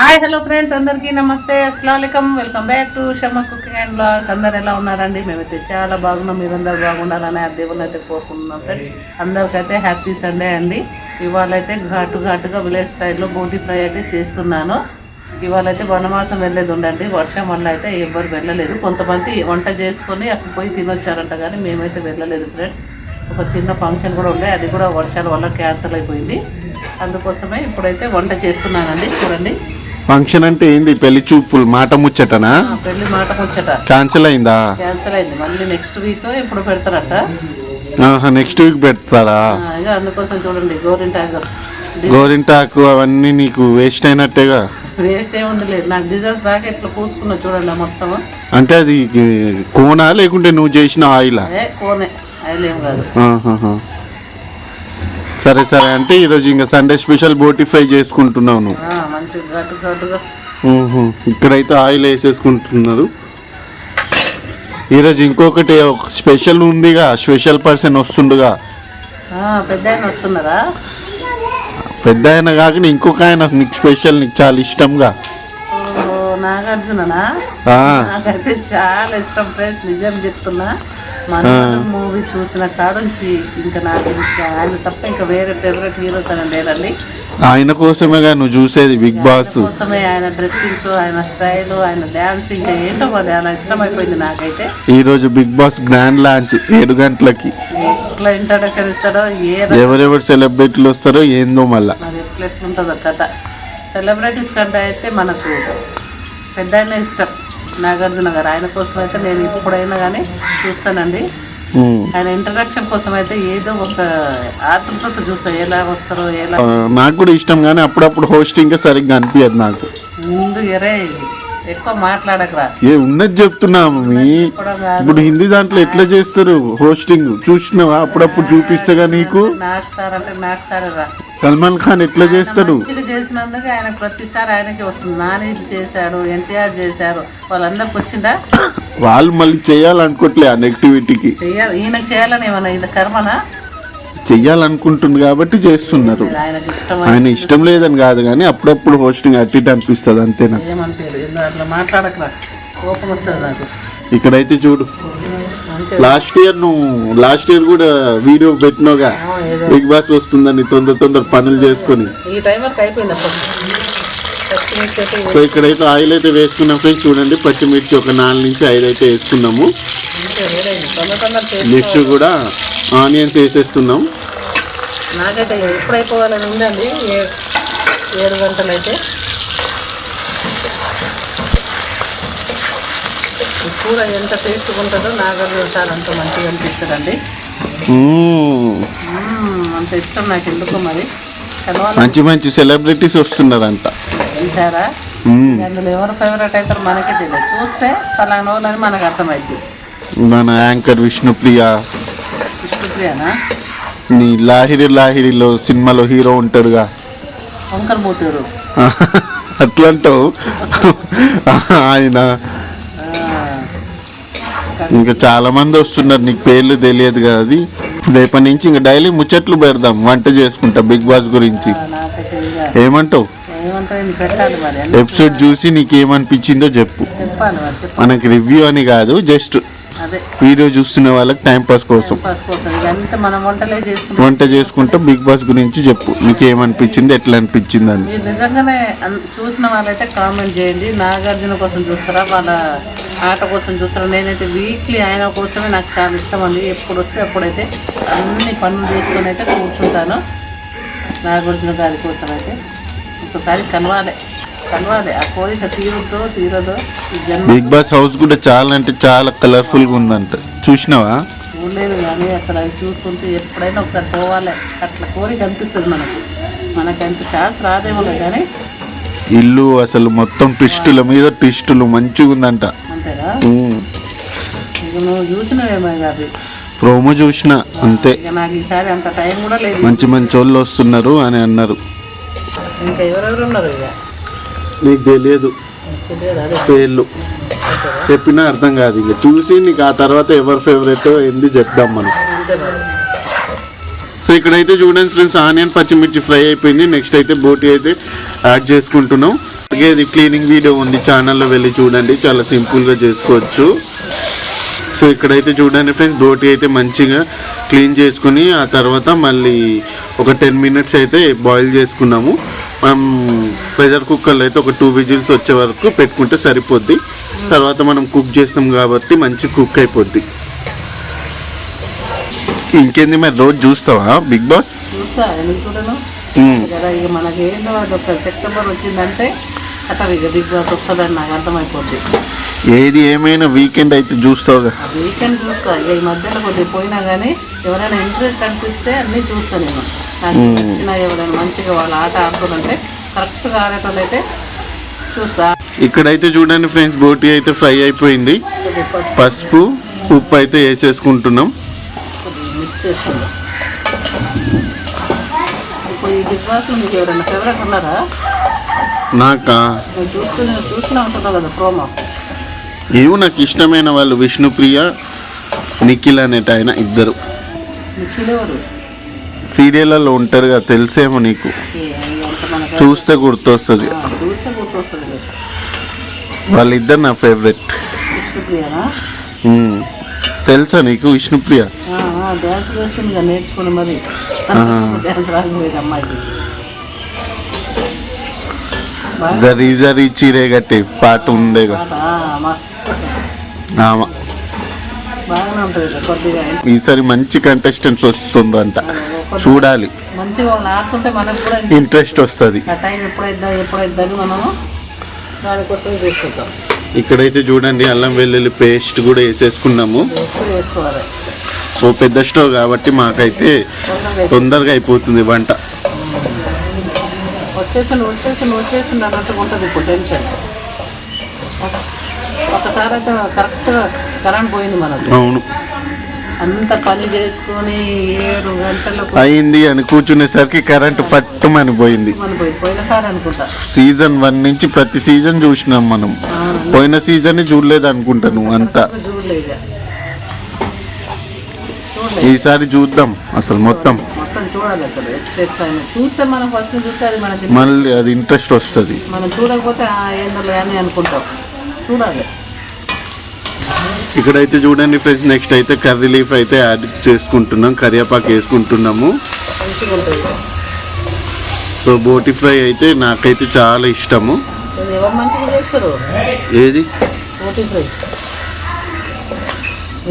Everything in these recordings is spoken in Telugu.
హాయ్ హలో ఫ్రెండ్స్ అందరికీ నమస్తే. అస్సలం welcome back to Shamma cooking and blogs అందరు ఎలా ఉన్నారండి? మేమైతే చాలా బాగున్నాం. మీరందరూ బాగుండాలని ఆ దేవుని అయితే కోరుకుంటున్నాం ఫ్రెండ్స్ అందరికైతే హ్యాపీ సండే అండి. ఇవాళ అయితే ఘాటు ఘాటుగా విలేజ్ స్టైల్లో బోటి ఫ్రై అయితే చేస్తున్నాను. ఇవాళ అయితే వనవాసం వెళ్ళేది ఉండండి. వర్షం వల్ల అయితే ఎవ్వరు వెళ్ళలేదు. కొంతమంది వంట చేసుకొని అక్కడ పోయి తినొచ్చారంట కానీ మేమైతే వెళ్ళలేదు ఫ్రెండ్స్ ఒక చిన్న ఫంక్షన్ కూడా ఉండే. అది కూడా వర్షాల వల్ల క్యాన్సిల్ అయిపోయింది. అందుకోసమే ఇప్పుడైతే వంట చేస్తున్నానండి. చూడండి. ఫంక్షన్ అంటే ఏంది? పెళ్ళి చూపులు మాట ముచ్చటనా? పెళ్ళి మాట ముచ్చట. క్యాన్సిల్ అయిందా? క్యాన్సిల్ అయింది. మళ్ళీ నెక్స్ట్ వీక్ ఇప్పుడు పెడతారట. నెక్స్ట్ వీక్ పెడతారా? అందుకోసం చూడండి గోరింటాకు గోరింటాకు అవన్నీ నీకు వేస్ట్ అయినట్టేగా? వేస్ట్ ఏముంది లేదు నాకు డిజైన్స్ రాక ఇట్లా పూసుకున్నా చూడండి మొత్తం అంటే అది కోనా లేకుంటే నువ్వు చేసిన ఆయిలా? కోనే. అది ఏం కాదు. సరే సరే. అంటే ఈరోజు ఇంకా సండే స్పెషల్ బోటి ఫ్రై చేసుకుంటున్నావు నువ్వు. ఇక్కడైతే ఆయిల్ వేసేసుకుంటున్నారు. ఈరోజు ఇంకొకటి ఒక స్పెషల్ ఉందిగా స్పెషల్ పర్సన్ వస్తుండగా. పెద్ద ఆయన కాకుండా ఇంకొక ఆయన నీకు స్పెషల్ నీకు చాలా ఇష్టంగా. నాగార్జుననా? నాకైతే చాలా ఇష్టం ఫ్రెండ్స్ నిజం చెప్తున్నా. మన మూవీ చూసిన కాడుంచి ఇంకా నాకు ఆయన తప్ప ఇంకా వేరే ఫేవరెట్ హీరో తన లేదండి. ఆయన కోసమేగా నువ్వు చూసేది బిగ్ బాస్ కోసమే ఆయన డ్రెస్సింగ్స్ ఆయన స్టైల్ ఆయన డ్యాన్స్ ఇంకా ఏంటో మరి అలా ఇష్టమైపోయింది నాకైతే. ఈరోజు బిగ్ బాస్ గ్రాండ్ లాంచ్ ఏడు గంటలకి. ఎట్లా ఇంట్రడక్షన్ ఇస్తాడో ఏ ఎవరెవరు సెలబ్రిటీలు వస్తారో ఏందో మళ్ళా. మరి ఎట్లా ఎట్లుంటుందో కథ. సెలబ్రిటీస్ కంటే అయితే మనకు పెద్ద ఆయన ఇష్టం. నాగార్జున గారు. ఆయన కోసం అయితే నేను ఎప్పుడైనా కానీ చూస్తానండి. ఆయన ఇంట్రడక్షన్ కోసం అయితే ఏదో ఒక ఆతృతతో చూస్తా. ఎలా వస్తారో ఎలా నాకు కూడా ఇష్టం కానీ అప్పుడప్పుడు హోస్టింగ్ సరిగ్గా అనిపించదు నాకు. ముందు ఎరే ఎక్కువ మాట్లాడకరా. ఏ ఉన్నది చెప్తున్నా ఇప్పుడు హిందీ దాంట్లో ఎట్లా చేస్తారు హోస్టింగ్ చూసినావా? అప్పుడప్పుడు చూపిస్తేగా నీకు. నాకు సార్ అంటే నాకు సార్ రా. సల్మాన్ ఖాన్ ఎట్లా చేస్తాడు మంచిగా చేసినందుకు ఆయన ప్రతిసారి ఆయనకి వస్తుంది. నాని చేశాడు ఎన్టీఆర్ చేశారు. వాళ్ళందరికి వచ్చిందా? వాళ్ళు మళ్ళీ చేయాలనుకోవట్లే ఆ నెగిటివిటీకి చెయ్యాలి ఈయనకు చేయాలని ఏమన్నా ఇది కర్మనా? చెయ్యాలనుకుంటుంది కాబట్టి చేస్తున్నారు. ఆయనకి ఇష్టం ఆయన ఇష్టం లేదని కాదు కానీ అప్పుడప్పుడు హోస్టింగ్ అట్టి అనిపిస్తుంది అంతేనా? ఏమనిపించదు ఎందుకు అట్లా మాట్లాడకరా. కోపం వస్తుంది నాకు. ఇక్కడైతే చూడు. లాస్ట్ ఇయర్ నువ్వు లాస్ట్ ఇయర్ కూడా వీడియో ఏదో. బిగ్ బాస్ వస్తుందని తొందర తొందర పనులు చేసుకొని. సో ఇక్కడైతే ఆయిల్ అయితే వేసుకున్నాం ఫ్రెండ్స్ చూడండి. పచ్చిమిర్చి ఒక నాలుగు నుంచి ఐదు అయితే వేసుకున్నాము. నెక్స్ట్ కూడా ఆనియన్స్ వేసేస్తున్నాం. నాకైతే ఎప్పుడు అయిపోవాలని ఉందండి ఏడు గంటలు అయితే ఈ కూర ఎంత టేస్ట్గా ఉంటుందో నాగార్జున సార్ అంత మంచిగా అనిపిస్తుందండి అంత ఇష్టం నాకు ఎందుకో మరి మంచి మంచి సెలబ్రిటీస్ వస్తున్నారంట. చూసారా. అందులో ఎవరు ఫేవరెట్ అవుతారో మనకే తెలియదు. చూస్తే పలానా వాళ్ళని మనకు అర్థమైంది మన యాంకర్ విష్ణుప్రియ. విష్ణుప్రియనా? నీ లాహిరి లాహిరిలో సినిమాలో హీరో ఉంటాడుగా. వంకర్ పోతారు అట్లంటావు. ఆయన ఇంకా చాలా మంది వస్తున్నారు నీకు పేర్లు తెలియదు కదా అది. రేపటి నుంచి ఇంకా డైలీ ముచ్చట్లు పెడదాం వంట చేసుకుంటా బిగ్ బాస్ గురించి. ఏమంటావు? ఎపిసోడ్ చూసి నీకు ఏమనిపించిందో చెప్పు మనకి రివ్యూ అని కాదు జస్ట్ వీడియో చూస్తున్న వాళ్ళకి టైం పాస్ కోసం. పసుపోతుంది ఇదంతా మనం వంటలే చేసుకుంటాం. వంట చేసుకుంటూ బిగ్ బాస్ గురించి చెప్పు. నీకు ఏమనిపించింది ఎట్లా అనిపించింది అని. నిజంగానే చూసిన వాళ్ళైతే కామెంట్ చేయండి. నాగార్జున కోసం చూస్తారా? వాళ్ళ ఆట కోసం చూస్తారా? నేనైతే వీక్లీ ఆయన కోసమే నాకు చాలా ఇష్టం అండి. ఎప్పుడు వస్తే అప్పుడైతే అన్ని పనులు చేసుకొని అయితే కూర్చుంటాను. నాగార్జున గారి కోసం అయితే ఒకసారి కలవాలి. కలవాలి. ఆ కోరిక తీరుతో తీరదో ఈ జన్మ బిగ్ బాస్ హౌస్ కూడా చాలా అంటే చాలా కలర్ఫుల్గా ఉందంట. చూసినావా? చూడలేదు కానీ అసలు అవి చూస్తుంటే ఎప్పుడైనా ఒకసారి పోవాలి. అట్లా కోరిక అనిపిస్తుంది మనకు. మనకి అంత ఛాన్స్ రాదేమో కానీ ఇల్లు అసలు మొత్తం ట్విస్టుల మీద ట్విస్టులు మంచిగా ఉందంట. అంతేనా? ఉమ్. ఇక నువ్వు చూసినవేమో ఇక అది ప్రోమో చూసిన అంతే. ఇక నాకు ఈసారి అంత టైం కూడా లేదు. మంచి మంచి వాళ్ళు వస్తున్నారు అని అన్నారు. ఇంకా ఎవరెవరు ఉన్నారు ఇక? నీకు తెలియదు పేర్లు. చెప్పినా అర్థం కాదు ఇక. చూసి నీకు ఆ తర్వాత ఎవరు ఫేవరెట్ ఏంది చెప్దాం మనం. సో ఇక్కడైతే చూడండి ఫ్రెండ్స్ ఆనియన్ పచ్చిమిర్చి ఫ్రై అయిపోయింది. నెక్స్ట్ అయితే బోటి అయితే యాడ్ చేసుకుంటున్నాం. కడిగేది క్లీనింగ్ వీడియో ఉంది. ఛానల్లో వెళ్ళి చూడండి. చాలా సింపుల్గా చేసుకోవచ్చు. సో ఇక్కడైతే చూడండి ఫ్రెండ్స్ బోటి అయితే మంచిగా క్లీన్ చేసుకుని ఆ తర్వాత మళ్ళీ ఒక టెన్ మినిట్స్ అయితే బాయిల్ చేసుకున్నాము. మనం ప్రెషర్ కుక్కర్లో అయితే ఒక టూ విజిల్స్ వచ్చే వరకు పెట్టుకుంటే సరిపోద్ది. తర్వాత మనం కుక్ చేస్తాం కాబట్టి మంచి కుక్ అయిపోద్ది. ఇంకేంది మరి? రోజు చూస్తావా? Bigg Boss? చూస్తా ఎందుకు మనకి సెప్టెంబర్ వచ్చిందంటే అట్లా బిగ్ బాస్ వస్తుందని నాకు అర్థమైపోద్ది ఏది ఏమైనా వీకెండ్ అయితే చూస్తావుగా. వీకెండ్ చూస్తా. ఈ మధ్యలో కొద్దిగా పోయినా కానీ ఎవరైనా ఇంట్రెస్ట్ అనిపిస్తే అన్నీ చూస్తా నేను. నాకు నచ్చిన ఎవరైనా మంచిగా వాళ్ళ ఆట ఆడుతుందంటే కరెక్ట్గా ఆడేటోళ్ళు అయితే చూస్తా. ఇక్కడైతే చూడండి ఫ్రెండ్స్ బోటి అయితే ఫ్రై అయిపోయింది. పసుపు. ఉప్పు అయితే వేసేసుకుంటున్నాం. మిక్స్ ఇప్పుడు ఈ బిగ్ బాస్ మీకు ఎవరైనా ఫేవరెట్ ఉన్నారా? నాకా? ఏమో నాకు ఇష్టమైన వాళ్ళు విష్ణుప్రియ నిఖిల్ అనేట ఆయన ఇద్దరు. సీరియళ్ళలో ఉంటారు కదా తెలిసేమో నీకు. చూస్తే గుర్తొస్తుంది. వాళ్ళిద్దరు నా ఫేవరెట్. తెలుసా నీకు విష్ణుప్రియ? మరి. జరీ జరీ చీరే గట్టి పాట ఉండేగా. ఆమా. కదా ఈసారి మంచి కంటెస్టెంట్స్ వస్తుందంట. చూడాలి. ఇంట్రెస్ట్ వస్తుంది. ఇక్కడైతే చూడండి అల్లం వెల్లుల్లి పేస్ట్ కూడా వేసేసుకున్నాము. సో పెద్ద స్టవ్ కాబట్టి మాకైతే తొందరగా అయిపోతుంది వంట. వచ్చేసిండు వచ్చేసిండు వచ్చేసిండు అన్నట్టుగా ఉంటుంది ఇప్పుడు టెన్షన్ ఒక- ఒకసారి అయితే కరెక్ట్గా కరెంట్ పోయింది మనకు. అవును. అంత పని చేసుకొని ఏడు గంటలకు అయింది అని కూర్చునేసరికి కరెంట్ పట్టుమని పోయింది. పోయినసారి అనుకుంటా. సీజన్ వన్ నుంచి ప్రతి సీజన్ చూసినాం మనం. పోయిన సీజన్ చూడలేదు అనుకుంటా నువ్వు అంతా. చూడలేదు. ఈసారి చూద్దాం అసలు మొత్తం. చూడాలి అసలు. ఎక్స్ప్రెస్ అయినా చూస్తే మనం ఫస్ట్ చూస్తే అది మనకి మళ్ళీ అది ఇంట్రెస్ట్ వస్తుంది. మనం చూడకపోతే అని అనుకుంటాం. చూడాలి. ఇక్కడైతే చూడండి ఫ్రెండ్స్ నెక్స్ట్ అయితే కర్రీ లీఫ్ అయితే యాడ్ చేసుకుంటున్నాం కరివేపాకు వేసుకుంటున్నాము. సో బోటి ఫ్రై అయితే నాకైతే చాలా ఇష్టము. ఏది?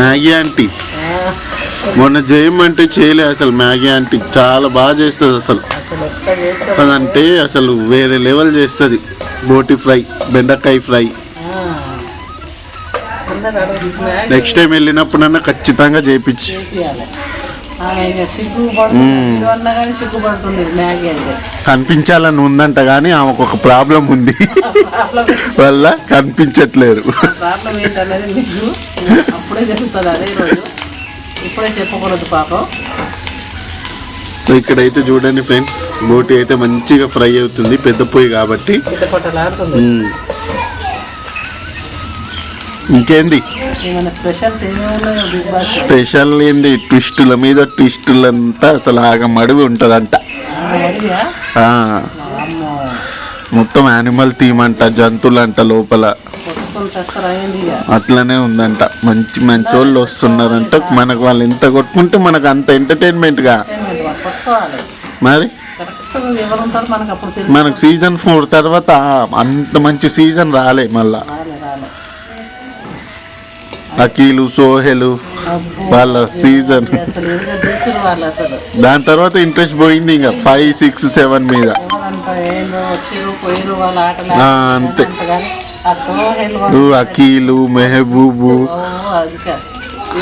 Maggi aunty. మొన్న చేయమంటే చేయలే అసలు మ్యాగీ ఆంటీ. చాలా బాగా చేస్తుంది అసలు. అదంటే అసలు వేరే లెవెల్ చేస్తుంది. బోటి ఫ్రై బెండకాయ ఫ్రై. నెక్స్ట్ టైం వెళ్ళినప్పుడన్నా ఖచ్చితంగా చేయించి కనిపించాలని ఉందంట కానీ ఆమెకు ఒక ప్రాబ్లం ఉంది. ప్రాబ్లం వల్ల కనిపించట్లేరు ఇప్పుడే చెప్పకూడదు పాపం. సో ఇక్కడైతే చూడండి ఫ్రెండ్స్ బోటి అయితే మంచిగా ఫ్రై అవుతుంది పెద్ద పొయ్యి కాబట్టి. ఇంకేంది? స్పెషల్ ఏంది? ట్విస్టుల మీద ట్విస్టులంతా అసలు ఆగం అడివి ఉంటుందంట. మొత్తం యానిమల్ థీమ్ అంట జంతువులంట లోపల. అట్లనే ఉందంట. మంచి మంచి వాళ్ళు వస్తున్నారంట. మనకు వాళ్ళు ఎంత కొట్టుకుంటే మనకు అంత ఎంటర్టైన్మెంట్గా మరి? మనకు సీజన్ ఫోర్ తర్వాత అంత మంచి సీజన్ రాలే మళ్ళా. అకీలు సోహెలు. వాళ్ళ సీజన్ దాని తర్వాత ఇంట్రెస్ట్ పోయింది ఇంకా ఫైవ్ సిక్స్ సెవెన్ మీద. అంతే. వాళ్ళు అకీలు మెహబూబు.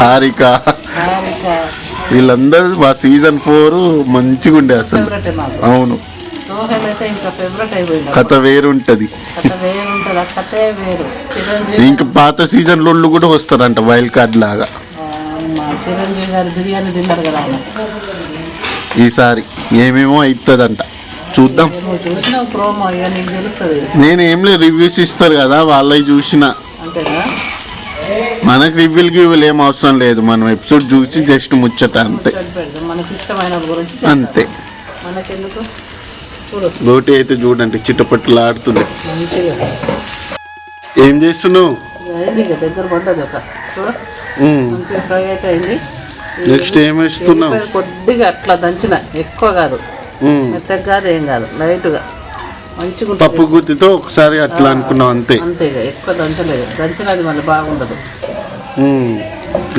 హారిక. వీళ్ళందరూ మా సీజన్ ఫోర్ మంచిగా ఉండే అసలు అవును. కథ వేరుంటది. ఇంకా పాత సీజన్ లోళ్ళు కూడా వస్తారంట వైల్డ్ కార్డ్ లాగా. ఈసారి ఏమేమో అవుతుందంట చూద్దాం. నేను ఏం లేదు రివ్యూస్ ఇస్తారు కదా వాళ్ళవి చూసిన. మనకు రివ్యూలు గివ్యూలు ఏం అవసరం లేదు మనం ఎపిసోడ్ చూసి జస్ట్ ముచ్చట అంతే. అంతే. బోటి అయితే చూడండి చిట్టపట్టులు ఆడుతుంది ఏం చేస్తున్నావు? నెక్స్ట్ ఏం వేస్తున్నావు? ఎల్లిపాయలు కొద్దిగా అట్లా దంచిన ఎక్కువ కాదు. మెత్తగా కాదు ఏం కాదు లైట్గా. మంచిగా పప్పు గుత్తితో ఒకసారి అట్లా అనుకున్నావు అంతే. ఎక్కువ దంచలేదు. దంచినది మళ్ళీ బాగుండదు. ఉమ్.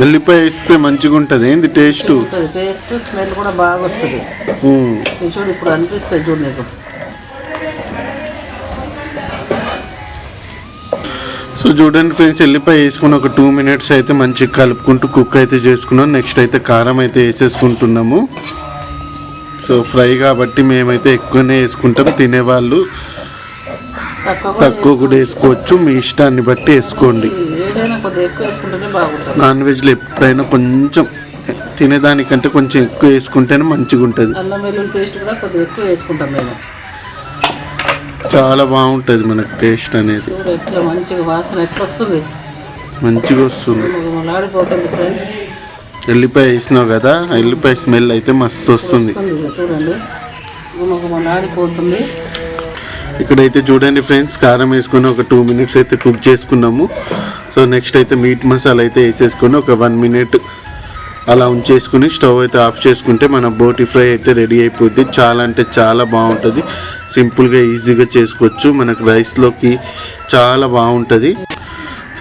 ఎల్లిపాయ వేస్తే మంచిగా ఉంటుంది ఏంది టేస్ట్ టేస్ట్ స్మెల్ కూడా బాగా వస్తుంది చూడు ఇప్పుడు అనిపిస్తుంది చూడు నీకు. సో చూడండి ఫ్రెండ్స్ ఎల్లిపాయ వేసుకుని ఒక టూ మినిట్స్ అయితే మంచిగా కలుపుకుంటూ కుక్ అయితే చేసుకున్నాం. నెక్స్ట్ అయితే కారం అయితే వేసేసుకుంటున్నాము. సో ఫ్రై కాబట్టి మేమైతే ఎక్కువనే వేసుకుంటాం తినేవాళ్ళు తక్కువ కూడా వేసుకోవచ్చు మీ ఇష్టాన్ని బట్టి వేసుకోండి నాన్ వెజ్లో ఎప్పుడైనా కొంచెం తినేదానికంటే కొంచెం ఎక్కువ వేసుకుంటేనే మంచిగా ఉంటుంది చాలా బాగుంటుంది మనకు టేస్ట్ అనేది మంచిగా వస్తుంది మంచిగా వస్తుంది ఎల్లిపాయ వేసినావు కదా ఎల్లిపాయ స్మెల్ అయితే మస్తు వస్తుంది. ఇక్కడైతే చూడండి ఫ్రెండ్స్ కారం వేసుకొని ఒక టూ మినిట్స్ అయితే కుక్ చేసుకున్నాము. సో నెక్స్ట్ అయితే మీట్ మసాలా అయితే వేసేసుకొని ఒక వన్ మినిట్ అలా ఉంచేసుకుని స్టవ్ అయితే ఆఫ్ చేసుకుంటే మన బోటి ఫ్రై అయితే రెడీ అయిపోద్ది. చాలా అంటే చాలా బాగుంటుంది. సింపుల్గా ఈజీగా చేసుకోవచ్చు. మనకు రైస్లోకి చాలా బాగుంటుంది.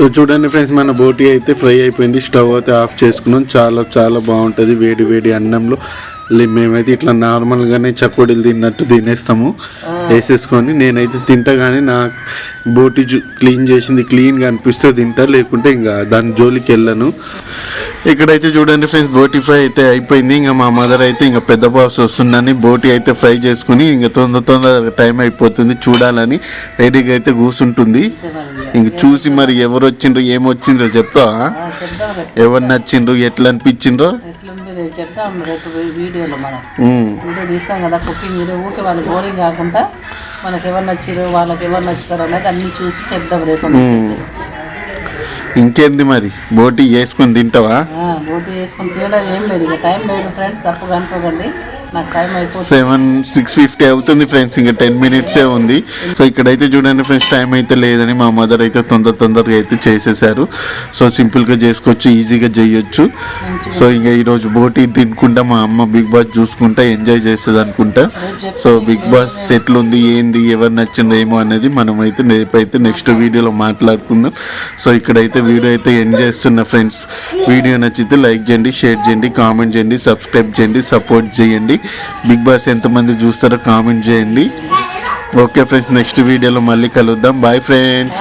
సో చూడండి ఫ్రెండ్స్ మన బోటి అయితే ఫ్రై అయిపోయింది. స్టవ్ అయితే ఆఫ్ చేసుకున్నాం. చాలా చాలా బాగుంటుంది. వేడి వేడి అన్నంలో. మేమైతే ఇట్లా నార్మల్గానే చకోడీలు తిన్నట్టు తినేస్తాము. వేసేసుకొని నేనైతే తింటా కానీ నా బోటి క్లీన్ చేసింది. క్లీన్గా అనిపిస్తే తింటా. లేకుంటే ఇంకా దాని జోలికి వెళ్ళను. ఇక్కడైతే చూడండి ఫ్రెండ్స్ బోటి ఫ్రై అయితే అయిపోయింది. ఇంకా మా మదర్ అయితే ఇంకా పెద్ద బాస్ వస్తుందని బోటి అయితే ఫ్రై చేసుకుని ఇంకా తొందర తొందర టైం అయిపోతుంది చూడాలని. రెడీగా అయితే కూర్చుంటుంది ఇంక చూసి మరి ఎవరు వచ్చిండ్రు ఏమొచ్చిండ్రో రేపు. ఎవరు నచ్చిండ్రు ఎట్లా అనిపించిండ్రో రేపు వీడియోలో మనం. వీడియో తీస్తాం కదా కుకింగ్ వీడియో. ఊకే వాళ్ళు బోరింగ్ కాకుండా మనకి ఎవరు నచ్చారు వాళ్ళకి ఎవరు నచ్చుతారు అనేది అన్ని చూసి చెప్దాం రేపు. ఉమ్. ఇంకేంది మరి? బోటి వేసుకొని తింటావా? బోటి వేసుకుని తీయడం ఏం లేదు. ఇక టైం లేదు ఫ్రెండ్స్ అనుకోకండి. అయిపోతుంది సెవెన్ సిక్స్ ఫిఫ్టీ అవుతుంది ఫ్రెండ్స్ ఇంకా టెన్ మినిట్సే ఉంది. సో ఇక్కడైతే చూడండి ఫ్రెండ్స్ టైం అయితే లేదని మా మదర్ అయితే తొందర తొందరగా అయితే చేసేసారు. సో సింపుల్గా చేసుకోవచ్చు ఈజీగా చేయొచ్చు. సో ఇంకా ఈరోజు బోటి తినుకుంటా మా అమ్మ బిగ్ బాస్ చూసుకుంటా ఎంజాయ్ చేస్తుంది అనుకుంటా. రేపు సో బిగ్ బాస్ ఎట్లుంది ఏంది ఎవరు నచ్చిందో ఏమో అనేది మనం అయితే రేపైతే నెక్స్ట్ వీడియోలో మాట్లాడుకుందాం. సో ఇక్కడైతే వీడియో అయితే ఎండ్ చేస్తున్నా ఫ్రెండ్స్. వీడియో నచ్చితే లైక్ చేయండి షేర్ చేయండి కామెంట్ చేయండి సబ్స్క్రైబ్ చేయండి సపోర్ట్ చేయండి. బిగ్ బాస్ ఎంతమంది చూస్తారో కామెంట్ చేయండి. ఓకే ఫ్రెండ్స్ నెక్స్ట్ వీడియోలో మళ్ళీ కలుద్దాం. Bye friends